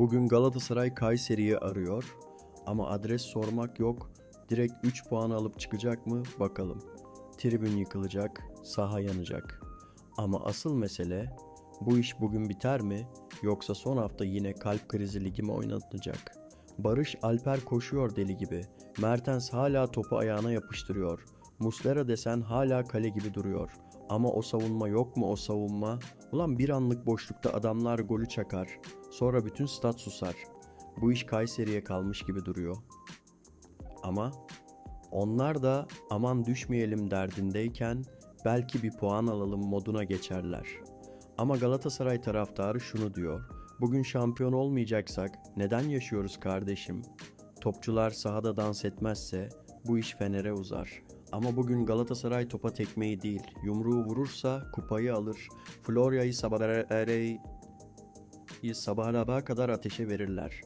Bugün Galatasaray Kayseri'yi arıyor ama adres sormak yok. Direkt 3 puan alıp çıkacak mı bakalım. Tribün yıkılacak, saha yanacak. Ama asıl mesele bu iş bugün biter mi yoksa son hafta yine kalp krizi ligi mi oynatılacak? Barış Alper koşuyor deli gibi. Mertens hala topu ayağına yapıştırıyor. Muslera desen hala kale gibi duruyor. Ama o savunma yok mu o savunma? Ulan bir anlık boşlukta adamlar golü çakar. Sonra bütün stat susar. Bu iş Kayseri'ye kalmış gibi duruyor. Ama onlar da aman düşmeyelim derdindeyken belki bir puan alalım moduna geçerler. Ama Galatasaray taraftarı şunu diyor. Bugün şampiyon olmayacaksak neden yaşıyoruz kardeşim? Topçular sahada dans etmezse bu iş Fener'e uzar. Ama bugün Galatasaray topa tekmeyi değil, yumruğu vurursa kupayı alır. Florya'yı sabahlara sabahlara kadar ateşe verirler.